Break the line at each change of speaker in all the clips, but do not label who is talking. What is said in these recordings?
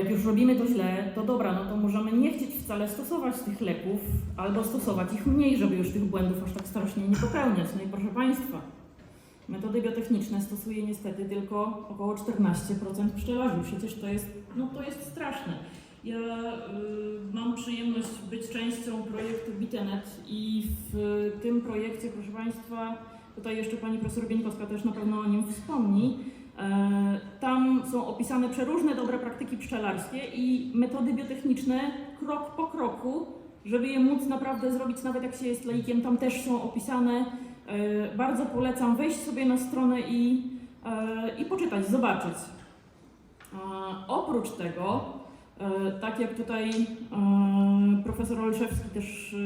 Jak już robimy to źle, to dobra, no to możemy nie chcieć wcale stosować tych leków, albo stosować ich mniej, żeby już tych błędów aż tak strasznie nie popełniać. No i proszę Państwa, metody biotechniczne stosuje niestety tylko około 14% pszczelarzy. Przecież to jest, no to jest straszne. Ja y, mam przyjemność być częścią projektu Bitenet i w tym projekcie, proszę Państwa, tutaj jeszcze Pani Profesor Bieńkowska też na pewno o nim wspomni, E, Są opisane przeróżne dobre praktyki pszczelarskie i metody biotechniczne krok po kroku, żeby je móc naprawdę zrobić, nawet jak się jest laikiem, tam też są opisane. E, Bardzo polecam wejść sobie na stronę i, e, i poczytać, zobaczyć. E, Oprócz tego, tak jak tutaj profesor Olszewski też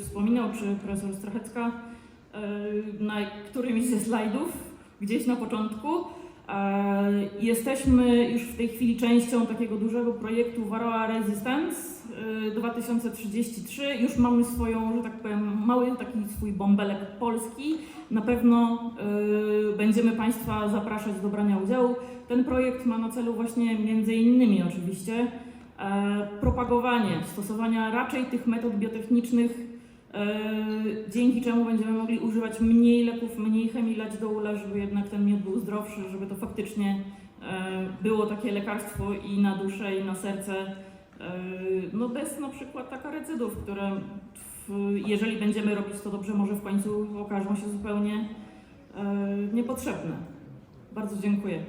wspominał, czy profesor Strachecka na którymś ze slajdów, gdzieś na początku, Jesteśmy już w tej chwili częścią takiego dużego projektu Varroa Resistance e, 2033. Już mamy swoją, że tak powiem, mały taki swój bąbelek polski. Na pewno e, będziemy Państwa zapraszać do brania udziału. Ten projekt ma na celu właśnie między innymi oczywiście e, propagowanie stosowania raczej tych metod biotechnicznych E, dzięki czemu będziemy mogli używać mniej leków, mniej chemii lać do ula, żeby jednak ten miód był zdrowszy, żeby to faktycznie e, było takie lekarstwo i na duszę, i na serce, e, no bez na przykład takarecydów, które w, jeżeli będziemy robić to dobrze, może w końcu okażą się zupełnie niepotrzebne. Bardzo dziękuję.